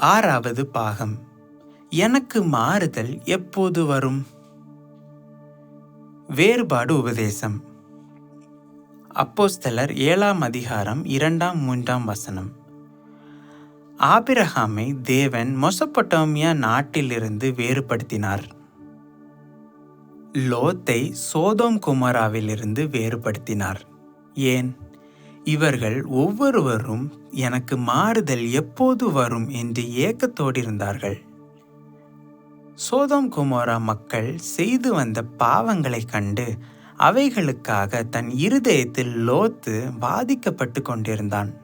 ஆறாவது பாகம். எனக்கு மாறுதல் எப்போது வரும்? வேறுபாடு உபதேசம். அப்போஸ்தலர் ஏழாம் அதிகாரம் இரண்டாம் மூன்றாம் வசனம். ஆபிரஹாமை தேவன் மொசப்பட்டோமியா நாட்டிலிருந்து வேறுபடுத்தினார். லோத்தை சோதோம் குமாராவிலிருந்து வேறுபடுத்தினார். ஏன்? இவர்கள் ஒவ்வொருவரும் எனக்கு மாறுதல் எப்போது வரும் என்று ஏக்கத்தோடு இருந்தார்கள் சோதம் குமோரா மக்கள் செய்து வந்த பாவங்களைக் கண்டு அவைகளுக்காக தன் இருதயத்தில் லோத்து பாதிக்கப்பட்டு கொண்டிருந்தான்.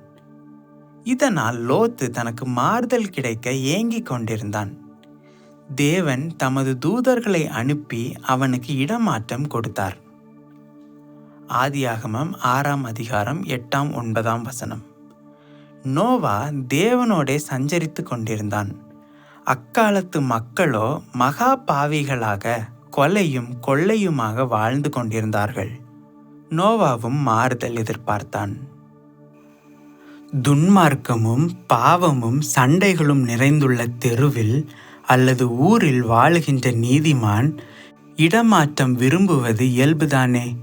இதனால் லோத்து தனக்கு மாறுதல் கிடைக்க ஏங்கிக் கொண்டிருந்தான். தேவன் தமது தூதர்களை அனுப்பி அவனுக்கு இடமாற்றம் கொடுத்தார். ஆதியாகமம் ஆறாம் அதிகாரம் எட்டாம் ஒன்பதாம் வசனம். நோவா தேவனோடே சஞ்சரித்து கொண்டிருந்தான். அக்காலத்து மக்களோ மகா பாவிகளாக கொலையும் கொள்ளையுமாக வாழ்ந்து கொண்டிருந்தார்கள். நோவாவும் மாறுதல் எதிர்பார்த்தான். துன்மார்க்கமும் பாவமும் சண்டைகளும் நிறைந்துள்ள தெருவில் அல்லது ஊரில் வாழுகின்ற நீதிமான் இடமாற்றம் விரும்புவது இயல்புதானே?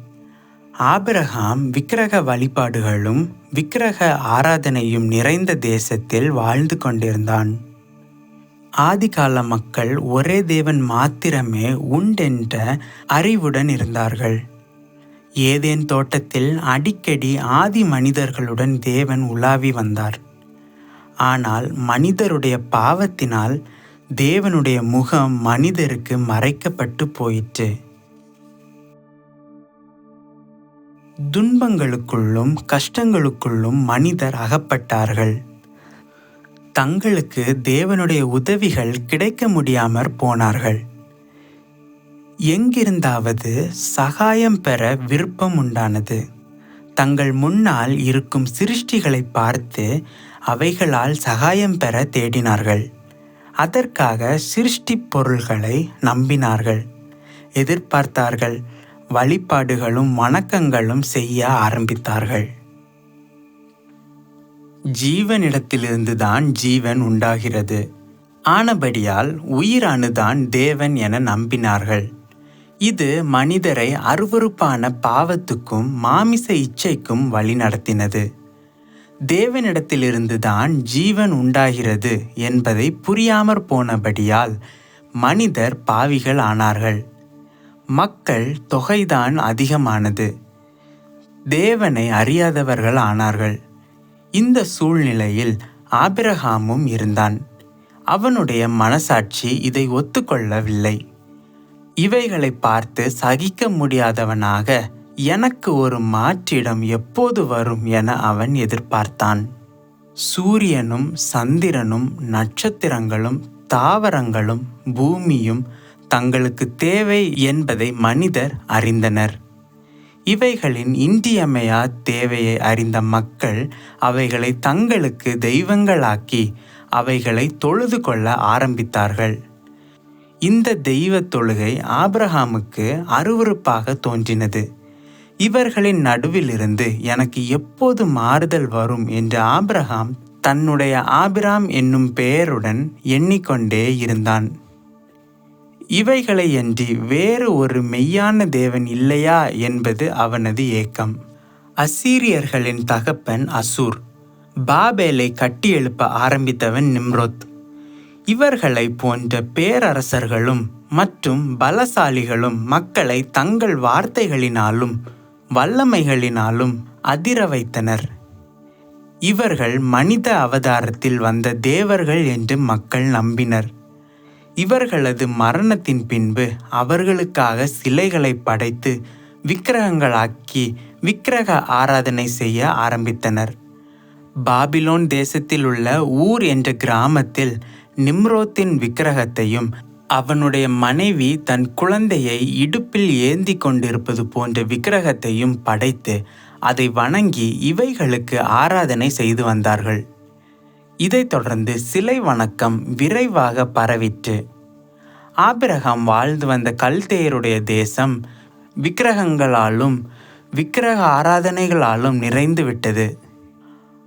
ஆபிரகாம் விக்கிரக வழிபாடுகளும் விக்கிரக ஆராதனையும் நிறைந்த தேசத்தில் வாழ்ந்து கொண்டிருந்தான். ஆதிகால மக்கள் ஒரே தேவன் மாத்திரமே உண்டென்ற அறிவுடன் இருந்தார்கள். ஏதேன் தோட்டத்தில் அடிக்கடி ஆதி மனிதர்களுடன் தேவன் உலாவி வந்தார். ஆனால் மனிதருடைய பாவத்தினால் தேவனுடைய முகம் மனிதருக்கு மறைக்கப்பட்டு போயிற்று. துன்பங்களுக்குள்ளும் கஷ்டங்களுக்குள்ளும் மனிதர் அகப்பட்டார்கள். தங்களுக்கு தேவனுடைய உதவிகள் கிடைக்க முடியாமற் போனார்கள். எங்கிருந்தாவது சகாயம் பெற விருப்பம் உண்டானது. தங்கள் முன்னால் இருக்கும் சிருஷ்டிகளை பார்த்து அவைகளால் சகாயம் பெற தேடினார்கள். அதற்காக சிருஷ்டி பொருள்களை நம்பினார்கள். எதிர்பார்த்தார்கள் வழிபாடுகளும் வணக்கங்களும் செய்ய ஆரம்பித்தார்கள். ஜீவனிடத்திலிருந்துதான் ஜீவன் உண்டாகிறது. ஆனபடியால் உயிரானுதான் தேவன் என நம்பினார்கள். இது மனிதரை அருவருப்பான பாவத்துக்கும் மாமிச இச்சைக்கும் வழிநடத்தினது தேவனிடத்திலிருந்துதான் ஜீவன் உண்டாகிறது என்பதை புரியாமற் போனபடியால் மனிதர் பாவிகள் ஆனார்கள் மக்கள் தொகைதான் அதிகமானது. தேவனை அறியாதவர்கள் ஆனார்கள். இந்த சூழ்நிலையில் ஆபிரகாமும் இருந்தான். அவனுடைய மனசாட்சி இதை ஒத்துக்கொள்ளவில்லை. இவைகளை பார்த்து சகிக்க முடியாதவனாக எனக்கு ஒரு மாற்றிடம் எப்போது வரும் என அவன் எதிர்பார்த்தான். சூரியனும் சந்திரனும் நட்சத்திரங்களும் தாவரங்களும் பூமியும் தங்களுக்கு தேவை என்பதை மனிதர் அறிந்தனர். இவைகளின் இன்றியமையா தேவையை அறிந்த மக்கள் அவைகளை தங்களுக்கு தெய்வங்களாக்கி அவைகளை தொழுது கொள்ள ஆரம்பித்தார்கள். இந்த தெய்வ தொழுகை ஆபிரகாமுக்கு அருவருப்பாக தோன்றினது. இவர்களின் நடுவிலிருந்து எனக்கு எப்போது மாறுதல் வரும் என்று ஆப்ரஹாம் தன்னுடைய ஆபிராம் என்னும் பெயருடன் எண்ணிக்கொண்டே இருந்தான். இவைகளையன்றி வேறு ஒரு மெய்யான தேவன் இல்லையா என்பது அவனது ஏக்கம். அசீரியர்களின் தகப்பன் அசூர். பாபேலை கட்டியெழுப்ப ஆரம்பித்தவன் நிம்ரோத். இவர்களை போன்ற பேரரசர்களும் மற்றும் பலசாலிகளும் மக்களை தங்கள் வார்த்தைகளினாலும் வல்லமைகளினாலும் அதிர வைத்தனர். இவர்கள் மனித அவதாரத்தில் வந்த தேவர்கள் என்று மக்கள் நம்பினர். இவர்களது மரணத்தின் பின்பு அவர்களுக்காக சிலைகளை படைத்து விக்கிரகங்களாக்கி விக்கிரக ஆராதனை செய்ய ஆரம்பித்தனர். பாபிலோன் தேசத்தில் உள்ள ஊர் என்ற கிராமத்தில் நிம்ரோத்தின் விக்கிரகத்தையும் அவனுடைய மனைவி தன் குழந்தையை இடுப்பில் ஏந்தி கொண்டிருப்பது போன்ற விக்கிரகத்தையும் படைத்து அதை வணங்கி இவைகளுக்கு ஆராதனை செய்து வந்தார்கள். இதைத் தொடர்ந்து சிலை வணக்கம் விரைவாக பரவிற்று. ஆபிரகாம் வாழ்ந்து வந்த கல்தேயருடைய தேசம் விக்கிரகங்களாலும் விக்கிரக ஆராதனைகளாலும் நிறைந்து விட்டது.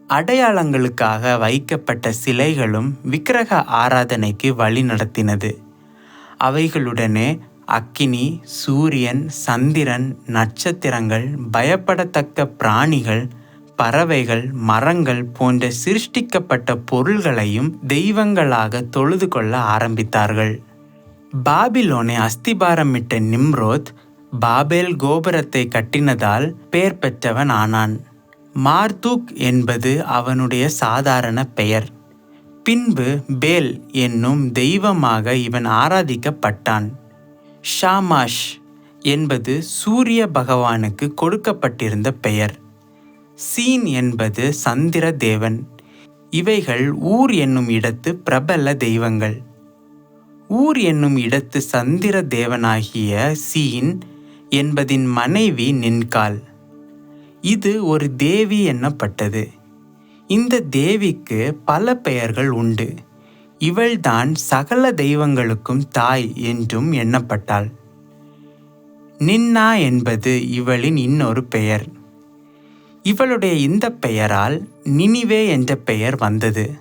அடையாளங்களுக்காக வைக்கப்பட்ட சிலைகளும் விக்கிரக ஆராதனைக்கு வழி நடத்தினது. அவைகளுடனே அக்கினி சூரியன் சந்திரன் நட்சத்திரங்கள் பயப்படத்தக்க பிராணிகள் பறவைகள் மரங்கள் போன்ற சிருஷ்டிக்கப்பட்ட பொருள்களையும் தெய்வங்களாக தொழுது கொள்ள ஆரம்பித்தார்கள். பாபிலோனை அஸ்திபாரமிட்ட நிம்ரோத் பாபேல் கோபுரத்தை கட்டினதால் பெயர் பெற்றவன் ஆனான். மார்தூக் என்பது அவனுடைய சாதாரண பெயர். பின்பு பேல் என்னும் தெய்வமாக இவன் ஆராதிக்கப்பட்டான். ஷாமாஷ் என்பது சூரிய பகவானுக்கு கொடுக்கப்பட்டிருந்த பெயர். சீன் என்பது சந்திர தேவன். இவைகள் ஊர் என்னும் இடத்து பிரபல தெய்வங்கள். ஊர் என்னும் இடத்து சந்திர தேவனாகிய சீன் என்பதின் மனைவி நின்கால். இது ஒரு தேவி என்னப்பட்டது. இந்த தேவிக்கு பல பெயர்கள் உண்டு. இவள்தான் சகல தெய்வங்களுக்கும் தாய் என்றும் எண்ணப்பட்டாள். நின்னா என்பது இவளின் இன்னொரு பெயர். இவளுடைய இந்த பெயரால் நினிவே என்ற பெயர் வந்தது.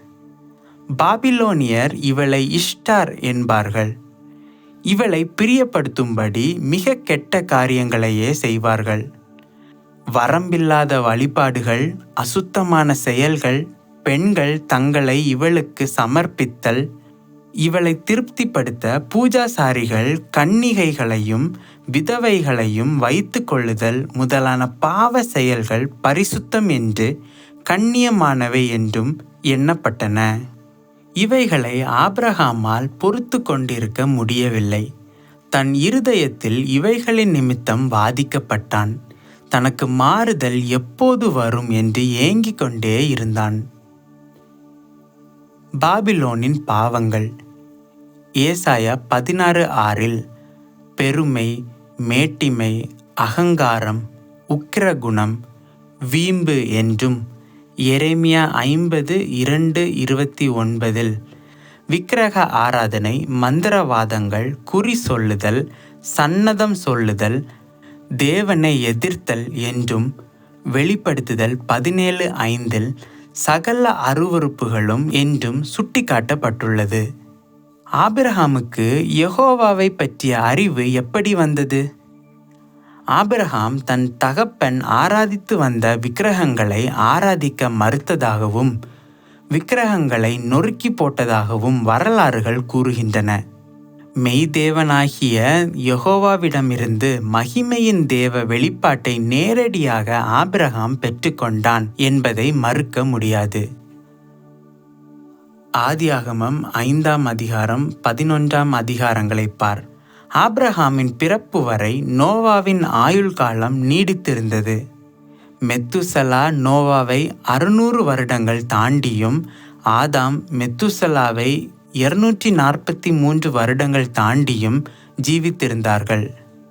பாபிலோனியர் இவளை இஷ்டார் என்பார்கள். இவளை பிரியப்படுத்தும்படி மிக கெட்ட காரியங்களையே செய்வார்கள். வரம்பில்லாத வழிபாடுகள் அசுத்தமான செயல்கள் பெண்கள் தங்களை இவளுக்கு சமர்ப்பித்தல் இவளை திருப்திப்படுத்த பூஜாசாரிகள் கன்னிகைகளையும் விதவைகளையும் வைத்து கொள்ளுதல் முதலான பாவ செயல்கள் பரிசுத்தம் என்று கண்ணியமானவை என்றும் எண்ணப்பட்டன. இவைகளை ஆப்ரஹாமால் பொறுத்து கொண்டிருக்க முடியவில்லை. தன் இருதயத்தில் இவைகளின் நிமித்தம் வாதிக்கப்பட்டான். தனக்கு மாறுதல் எப்போது வரும் என்று ஏங்கிக் கொண்டே இருந்தான். பாபிலோனின் பாவங்கள். ஏசாயா பதினாறு ஆறில் பெருமை மேட்டிமை அகங்காரம் உக்கிரகுணம் வீம்பு என்றும் எரேமியா ஐம்பது இரண்டு இருபத்தி ஒன்பதில் விக்கிரக ஆராதனை மந்திரவாதங்கள் குறி சொல்லுதல் சன்னதம் சொல்லுதல் தேவனை எதிர்த்தல் என்றும் வெளிப்படுத்துதல் பதினேழு ஐந்தில் சகல அருவறுப்புகளும் என்றும் சுட்டிக்காட்டப்பட்டுள்ளது. ஆபிரகாமுக்கு யெகோவாவை பற்றிய அறிவு எப்படி வந்தது? ஆபிரகாம் தன் தகப்பன் ஆராதித்து வந்த விக்கிரகங்களை ஆராதிக்க மறுத்ததாகவும் விக்கிரகங்களை நொறுக்கி போட்டதாகவும் வரலாறுகள் கூறுகின்றன. மெய்தேவனாகிய யெகோவாவிடமிருந்து மகிமையின் தேவ வெளிப்பாட்டை நேரடியாக ஆபிரகாம் பெற்றுக்கொண்டான் என்பதை மறுக்க முடியாது. ஆதியாகமம் ஐந்தாம் அதிகாரம் பதினொன்றாம் அதிகாரங்களை பார். ஆப்ரஹாமின் பிறப்பு வரை நோவாவின் ஆயுள் காலம் நீடித்திருந்தது. மெத்துசலா நோவாவை அறுநூறு வருடங்கள் தாண்டியும் ஆதாம் மெத்துசலாவை இருநூற்றி நாற்பத்தி மூன்று வருடங்கள் தாண்டியும் ஜீவித்திருந்தார்கள்.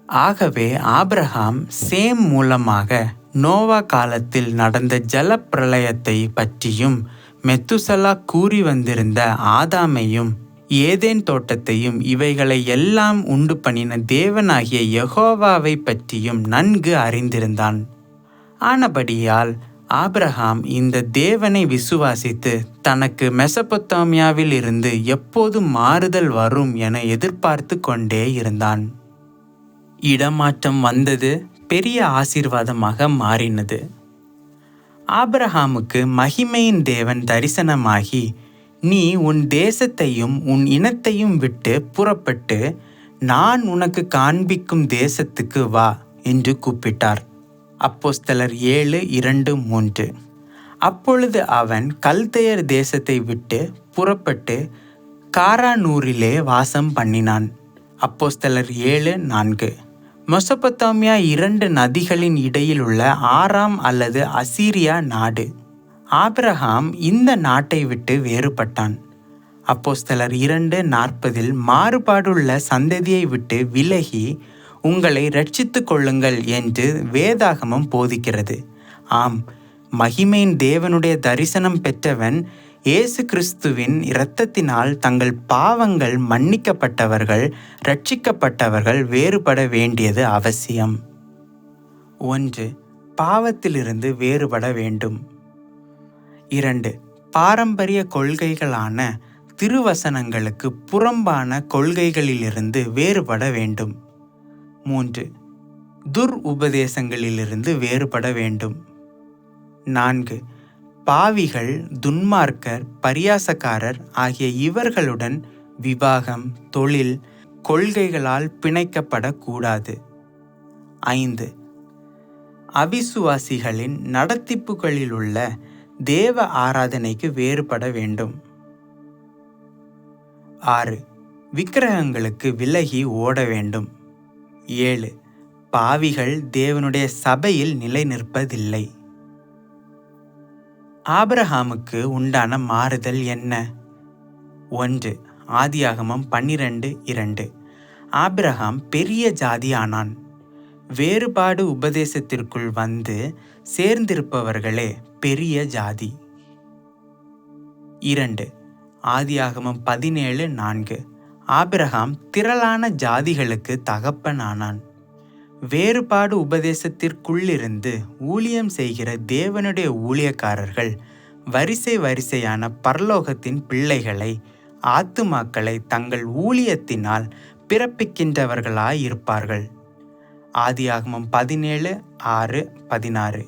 ஆகவே ஆப்ரஹாம் சேம் மூலமாக நோவா காலத்தில் நடந்த ஜலப்பிரளயத்தை பற்றியும் மெத்துசலா கூறி வந்திருந்த ஆதாமையும் ஏதேன் தோட்டத்தையும் இவைகளை எல்லாம் உண்டு பண்ணின தேவனாகிய யகோவாவை பற்றியும் நன்கு அறிந்திருந்தான். ஆனபடியால் ஆப்ரஹாம் இந்த தேவனை விசுவாசித்து தனக்கு மெசபொத்தாமியாவில் இருந்து எப்போது மாறுதல் வரும் என எதிர்பார்த்து கொண்டே இருந்தான். இடமாற்றம் வந்தது பெரிய ஆசீர்வாதமாக மாறினது. ஆபிரஹாமுக்கு மகிமையின் தேவன் தரிசனமாகி நீ உன் தேசத்தையும் உன் இனத்தையும் விட்டு புறப்பட்டு நான் உனக்கு காண்பிக்கும் தேசத்துக்கு வா என்று கூப்பிட்டார். அப்போஸ்தலர் ஏழு இரண்டு மூன்று. அப்பொழுது அவன் கல்தையர் தேசத்தை விட்டு புறப்பட்டு காரானூரிலே வாசம் பண்ணினான். அப்போஸ்தலர் ஏழு நான்கு. மொசபத்தாமியா இரண்டு நதிகளின் இடையில் உள்ள ஆறாம் அல்லது அசீரியா நாடு. ஆபிரஹாம் இந்த நாட்டை விட்டு வேறுபட்டான். அப்போஸ்தலர் இரண்டு நாற்பதில் மாறுபாடுள்ள சந்ததியை விட்டு விலகி உங்களை ரட்சித்து கொள்ளுங்கள் என்று வேதாகமம் போதிக்கிறது. ஆம் மகிமையின் தேவனுடைய தரிசனம் பெற்றவன் இயேசு கிறிஸ்துவின் இரத்தத்தினால் தங்கள் பாவங்கள் மன்னிக்கப்பட்டவர்கள் ரட்சிக்கப்பட்டவர்கள் வேறுபட வேண்டியது அவசியம். ஒன்று பாவத்திலிருந்து வேறுபட வேண்டும். இரண்டு பாரம்பரிய கொள்கைகளான திருவசனங்களுக்கு புறம்பான கொள்கைகளிலிருந்து வேறுபட வேண்டும். மூன்று துர் உபதேசங்களிலிருந்து வேறுபட வேண்டும். நான்கு பாவிகள் துன்மார்க்கர் பரியாசக்காரர் ஆகிய இவர்களுடன் விவாகம் தொழில் கொள்கைகளால் பிணைக்கப்படக்கூடாது. ஐந்து. அவிசுவாசிகளின் நடத்திப்புகளிலுள்ள தேவ ஆராதனைக்கு வேறுபட வேண்டும். ஆறு. விக்கிரகங்களுக்கு விலகி ஓட வேண்டும். ஏழு. பாவிகள் தேவனுடைய சபையில் நிலை நிற்பதில்லை ஆபிரகாமுக்கு உண்டான மாறுதல் என்ன? ஒன்று ஆதியாகமம் பன்னிரண்டு இரண்டு. ஆபிரகாம் பெரிய ஜாதியானான். வேறுபாடு உபதேசத்திற்குள் வந்து சேர்ந்திருப்பவர்களே பெரிய ஜாதி. இரண்டு ஆதியாகமம் பதினேழு நான்கு. ஆபிரகாம் திரளான ஜாதிகளுக்கு தகப்பனானான். வேறுபாடு உபதேசத்திற்குள்ளிருந்து ஊழியம் செய்கிற தேவனுடைய ஊழியக்காரர்கள் வரிசை வரிசையான பரலோகத்தின் பிள்ளைகளை ஆத்துமாக்களை தங்கள் ஊழியத்தினால் பிறப்பிக்கின்றவர்களாயிருப்பார்கள். ஆதியாகமம் பதினேழு ஆறு பதினாறு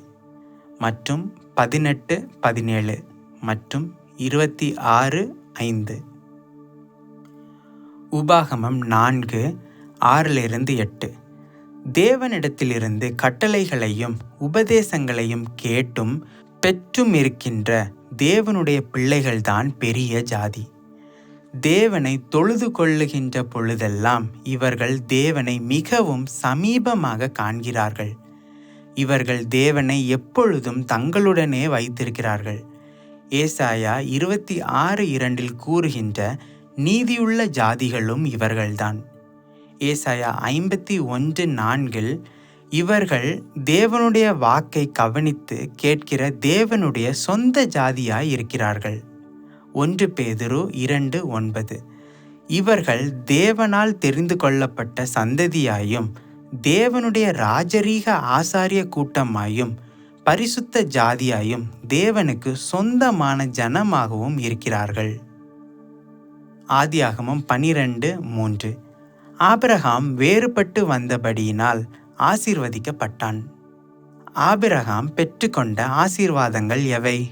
மற்றும் பதினெட்டு பதினேழு மற்றும் இருபத்தி ஆறு ஐந்து. உபாகமம் நான்கு ஆறிலிருந்து எட்டு. தேவனிடத்திலிருந்து கட்டளைகளையும் உபதேசங்களையும் கேட்டும் பெற்றும் இருக்கின்ற தேவனுடைய பிள்ளைகள்தான் பெரிய ஜாதி. தேவனை தொழுது கொள்ளுகின்ற பொழுதெல்லாம் இவர்கள் தேவனை மிகவும் சமீபமாக காண்கிறார்கள். இவர்கள் தேவனை எப்பொழுதும் தங்களுடனே வைத்திருக்கிறார்கள். ஏசாயா இருபத்தி ஆறு இரண்டில் கூறுகின்ற நீதியுள்ள ஜாதிகளும் இவர்கள்தான். ஏசாயா ஐம்பத்தி ஒன்று நான்கில் இவர்கள் தேவனுடைய வாக்கை கவனித்து கேட்கிற தேவனுடைய சொந்த ஜாதியாய் இருக்கிறார்கள். ஒன்று பேதுரு இரண்டு ஒன்பது. இவர்கள் தேவனால் தெரிந்து கொள்ளப்பட்ட சந்ததியாயும் தேவனுடைய ராஜரீக ஆசாரிய கூட்டமாயும் பரிசுத்த ஜாதியாயும் தேவனுக்கு சொந்தமான ஜனமாகவும் இருக்கிறார்கள். ஆதியாகமம் பனிரெண்டு மூன்று. ஆபிரகாம் வேறுபட்டு வந்தபடியினால் ஆசீர்வதிக்கப்பட்டான். ஆபிரகாம் பெற்றுக்கொண்ட ஆசீர்வாதங்கள் எவை?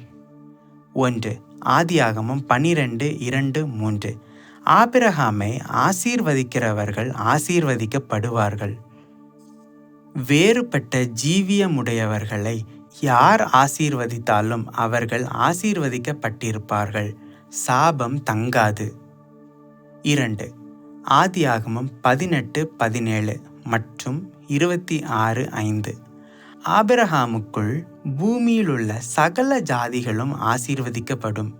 ஒன்று ஆதியாகமம் பனிரெண்டு இரண்டு மூன்று. ஆபிரகாமை ஆசீர்வதிக்கிறவர்கள் ஆசீர்வதிக்கப்படுவார்கள். வேறுபட்ட ஜீவியமுடையவர்களை யார் ஆசீர்வதித்தாலும் அவர்கள் ஆசீர்வதிக்கப்பட்டிருப்பார்கள். சாபம் தங்காது. இரண்டு ஆதியாகமம் பதினெட்டு பதினேழு மற்றும் இருபத்தி ஆறு ஐந்து. ஆபிரஹாமுக்குள் பூமியிலுள்ள சகல ஜாதிகளும் ஆசீர்வதிக்கப்படும்.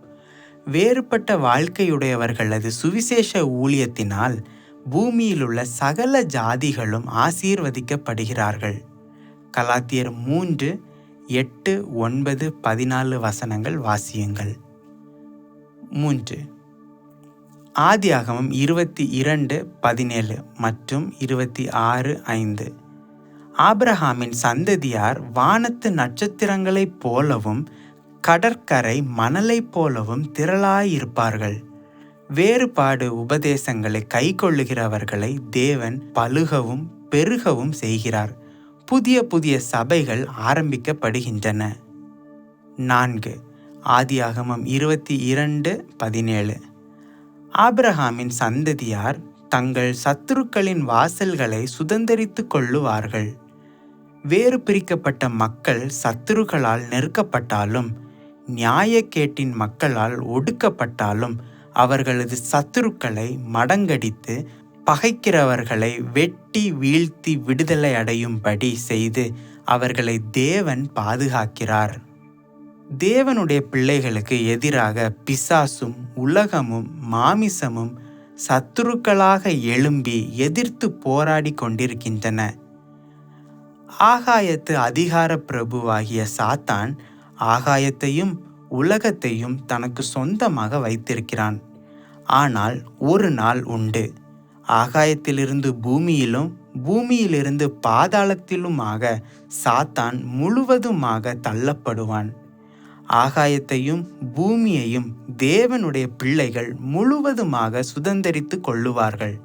வேறுபட்ட வாழ்க்கையுடையவர்களது சுவிசேஷ ஊழியத்தினால் பூமியிலுள்ள சகல ஜாதிகளும் ஆசீர்வதிக்கப்படுகிறார்கள். கலாத்தியர் மூன்று எட்டு ஒன்பது பதினாலு வசனங்கள் வாசியுங்கள். மூன்று ஆதியாகமம் இருபத்தி இரண்டு பதினேழு மற்றும் இருபத்தி ஆறு ஐந்து. ஆப்ரஹாமின் சந்ததியார் வானத்து நட்சத்திரங்களைப் போலவும் கடற்கரை மணலைப் போலவும் திரளாயிருப்பார்கள். வேறுபாடு உபதேசங்களை கைக்கொள்ளுகிறவர்களை தேவன் பழுகவும் பெருகவும் செய்கிறார். புதிய புதிய சபைகள் ஆரம்பிக்கப்படுகின்றன. நான்கு. ஆதியாகமம் இருபத்தி இரண்டு பதினேழு. ஆபிரஹாமின் சந்ததியார் தங்கள் சத்துருக்களின் வாசல்களை சுதந்திரித்து கொள்ளுவார்கள். வேறு பிரிக்கப்பட்ட மக்கள் சத்துருக்களால் நெருக்கப்பட்டாலும் நியாயக்கேட்டின் மக்களால் ஒடுக்கப்பட்டாலும் அவர்களது சத்துருக்களை மடங்கடித்து பகைக்கிறவர்களை வெட்டி வீழ்த்தி விடுதலை அடையும்படி செய்து அவர்களை தேவன் பாதுகாக்கிறார். தேவனுடைய பிள்ளைகளுக்கு எதிராக பிசாசும் உலகமும் மாமிசமும் சத்துருக்களாக எழும்பி எதிர்த்து போராடி கொண்டிருக்கின்றன. ஆகாயத்து அதிகார பிரபுவாகிய சாத்தான் ஆகாயத்தையும் உலகத்தையும் தனக்கு சொந்தமாக வைத்திருக்கிறான். ஆனால் ஒரு நாள் உண்டு. ஆகாயத்திலிருந்து பூமியிலும் பூமியிலிருந்து பாதாளத்திலுமாக சாத்தான் முழுவதுமாக தள்ளப்படுவான். ஆகாயத்தையும் பூமியையும் தேவனுடைய பிள்ளைகள் முழுவதுமாக சுதந்திரித்து கொள்ளுவார்கள்.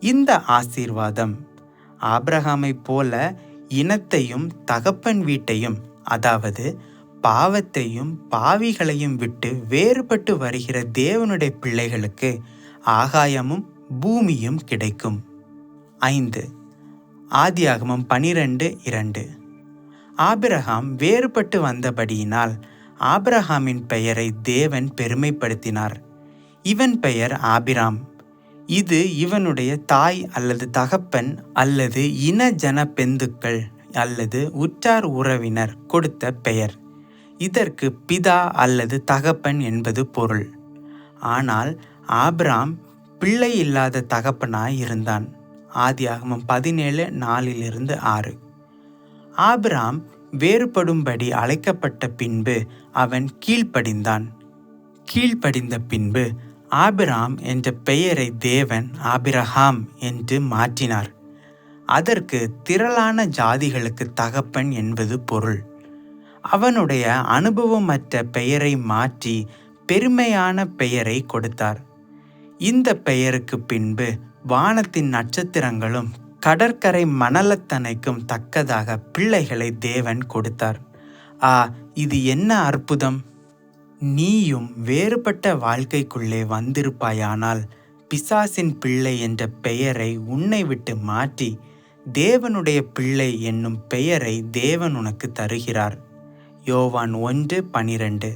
இந்த ஆசீர்வாதம் ஆபிரகாமைப் போல இனத்தையும் தகப்பன் வீட்டையும் அதாவது பாவத்தையும் பாவிகளையும் விட்டு வேறுபட்டு வருகிற தேவனுடைய பிள்ளைகளுக்கு ஆகாயமும் பூமியும் கிடைக்கும். ஐந்து. ஆதியாகமம் பனிரெண்டு இரண்டு. ஆபிரகாம் வேறுபட்டு வந்தபடியினால் ஆபிரகாமின் பெயரை தேவன் பெருமைப்படுத்தினார். இவன் பெயர் ஆபிராம். இது இவனுடைய தாய் அல்லது தகப்பன் அல்லது இன ஜன பெந்துக்கள் அல்லது உற்றார் உறவினர் கொடுத்த பெயர். இதற்கு பிதா அல்லது தகப்பன் என்பது பொருள். ஆனால் ஆபிராம் பிள்ளை இல்லாத தகப்பனாய் இருந்தான். ஆதியாகமம் பதினேழு நாலிலிருந்து ஆறு. ஆபிராம் வேறுபடும்படி அழைக்கப்பட்ட பின்பு அவன் கீழ்ப்படிந்தான். கீழ்ப்படிந்த பின்பு ஆபிராம் என்ற பெயரை தேவன் ஆபிரஹாம் என்று மாற்றினார். அதற்கு திரளான ஜாதிகளுக்கு தகப்பன் என்பது பொருள். அவனுடைய அனுபவமற்ற பெயரை மாற்றி பெருமையான பெயரை கொடுத்தார். இந்த பெயருக்கு பின்பு வானத்தின் நட்சத்திரங்களும் கடற்கரை மணலத்தனைக்கும் தக்கதாக பிள்ளைகளை தேவன் கொடுத்தார். ஆ இது என்ன அற்புதம்? நீயும் வேறுபட்ட வாழ்க்கைக்குள்ளே வந்திருப்பாயானால் பிசாசின் பிள்ளை என்ற பெயரை உன்னை விட்டு மாற்றி தேவனுடைய பிள்ளை என்னும் பெயரை தேவன் உனக்கு தருகிறார். யோவான் ஒன்று பனிரெண்டு.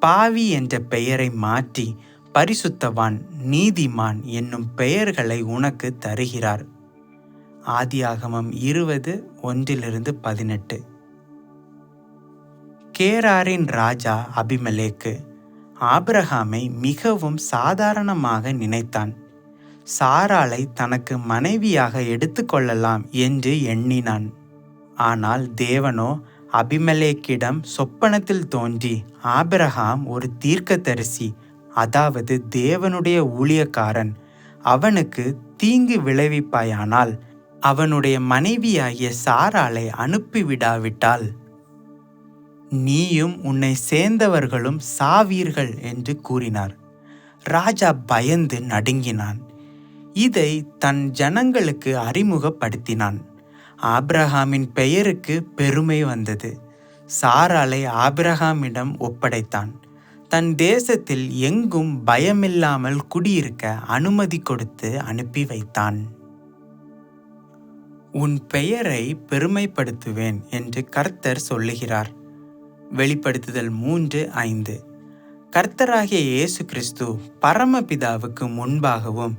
பாவி என்ற பெயரை மாற்றி பரிசுத்தவான் நீதிமான் என்னும் பெயர்களை உனக்கு தருகிறார். ஆதியாகமம் இருபது ஒன்றிலிருந்து பதினெட்டு. கேராரின் ராஜா அபிமலேக்கு ஆபிரகாமை மிகவும் சாதாரணமாக நினைத்தான். சாராளை தனக்கு மனைவியாக எடுத்துக்கொள்ளலாம் என்று எண்ணினான். ஆனால் தேவனோ அபிமலேக்கிடம் சொப்பனத்தில் தோன்றி ஆபிரஹாம் ஒரு தீர்க்கதரிசி அதாவது தேவனுடைய ஊழியக்காரன் அவனுக்கு தீங்கு விளைவிப்பாயானால் அவனுடைய மனைவியாகிய சாராளை அனுப்பிவிடாவிட்டால் நீயும் உன்னை சேர்ந்தவர்களும் சாவீர்கள் என்று கூறினார். ராஜா பயந்து நடுங்கினான். இதை தன் ஜனங்களுக்கு அறிமுகப்படுத்தினான். ஆப்ரஹாமின் பெயருக்கு பெருமை வந்தது. சாராளை ஆப்ரஹாமிடம் ஒப்படைத்தான். தன் தேசத்தில் எங்கும் பயமில்லாமல் குடியிருக்க அனுமதி கொடுத்து அனுப்பி வைத்தான். உன் பெயரை பெருமைப்படுத்துவேன் என்று கர்த்தர் சொல்லுகிறார். வெளிப்படுத்துதல் மூன்று ஐந்து. கர்த்தராகிய இயேசு கிறிஸ்து பரமபிதாவுக்கு முன்பாகவும்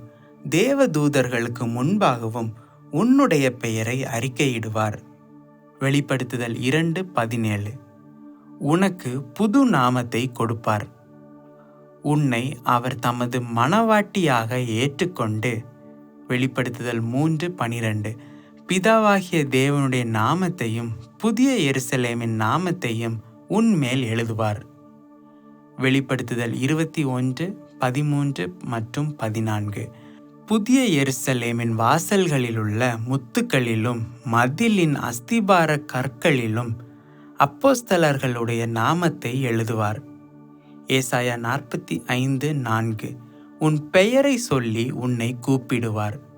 தேவதூதர்களுக்கு முன்பாகவும் உன்னுடைய பெயரை அறிக்கையிடுவார். வெளிப்படுத்துதல் இரண்டு பதினேழு. உனக்கு புது நாமத்தை கொடுப்பார். உன்னை அவர் தமது மனவாட்டியாக ஏற்றுக்கொண்டு வெளிப்படுத்துதல் மூன்று பனிரெண்டு. பிதாவாகிய தேவனுடைய நாமத்தையும் புதிய எருசலேமின் நாமத்தையும் உன்மேல் எழுதுவார். வெளிப்படுத்துதல் இருபத்தி ஒன்று பதிமூன்று மற்றும் பதினான்கு. புதிய எருசலேமின் வாசல்களிலுள்ள முத்துக்களிலும் மதிலின் அஸ்திபார கற்களிலும் அப்போஸ்தலர்களுடைய நாமத்தை எழுதுவார். ஏசாயா நாற்பத்தி ஐந்து நான்கு. உன் பெயரை சொல்லி உன்னை கூப்பிடுவார்.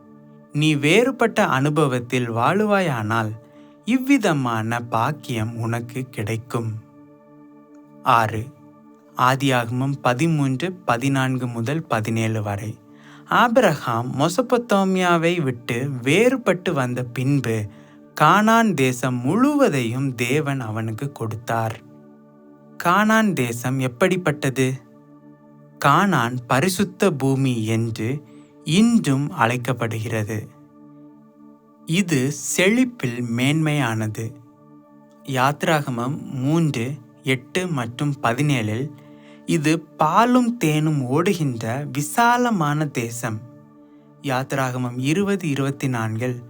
நீ வேறுபட்ட அனுபவத்தில் வாழுவாயானால் இவ்விதமான பாக்கியம் உனக்கு கிடைக்கும். ஆறு. ஆதியாகமம் பதிமூன்று பதினான்கு முதல் பதினேழு வரை. ஆபிரகாம் மொசபத்தோமியாவை விட்டு வேறுபட்டு வந்த பின்பு கானான் தேசம் முழுவதையும் தேவன் அவனுக்கு கொடுத்தார். கானான் தேசம் எப்படிப்பட்டது? கானான் பரிசுத்த பூமி என்று இன்றும் அழைக்கப்படுகிறது. இது செழிப்பில் மேன்மையானது. யாத்ராகமம் மூன்று எட்டு மற்றும் பதினேழில் இது பாலும் தேனும் ஓடுகின்ற விசாலமான தேசம். யாத்ராகமம் இருபது இருபத்தி நான்கில்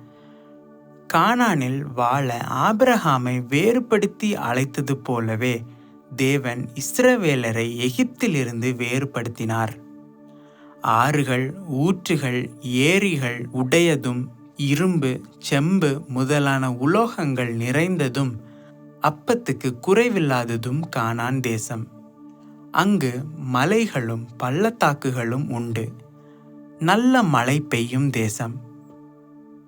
கானானில் வாழ ஆபிரஹாமை வேறுபடுத்தி அழைத்தது போலவே தேவன் இஸ்ரவேலரை எகிப்திலிருந்து வேறுபடுத்தினார். ஆறுகள் ஊற்றுகள் ஏரிகள் உடையதும் இரும்பு செம்பு முதலான உலோகங்கள் நிறைந்ததும் அப்பத்துக்கு குறைவில்லாததும் கானான் தேசம். அங்கு மலைகளும் பள்ளத்தாக்குகளும் உண்டு. நல்ல மழை பெய்யும் தேசம்.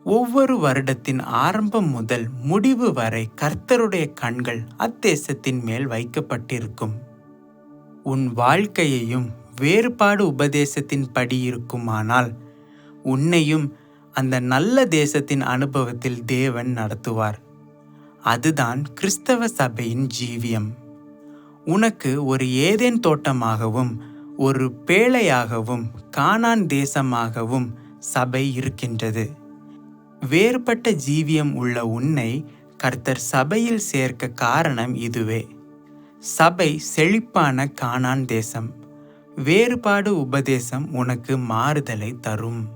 ஒவ்வொரு வருடத்தின் ஆரம்பம் முதல் முடிவு வரை கர்த்தருடைய கண்கள் அத்தேசத்தின் மேல் வைக்கப்பட்டிருக்கும். உன் வாழ்க்கையையும் வேறுபாடு உபதேசத்தின் படி இருக்குமானால் உன்னையும் அந்த நல்ல தேசத்தின் அனுபவத்தில் தேவன் நடத்துவார். அதுதான் கிறிஸ்தவ சபையின் ஜீவியம். உனக்கு ஒரு ஏதேன் தோட்டமாகவும் ஒரு பேழையாகவும் காணான் தேசமாகவும் சபை இருக்கின்றது. வேறுபட்ட ஜீவியம் உள்ள உன்னை கர்த்தர் சபையில் சேர்க்க காரணம் இதுவே. சபை செழிப்பான காணான் தேசம். வேறுபாடு உபதேசம் உனக்கு மாறுதலை தரும்.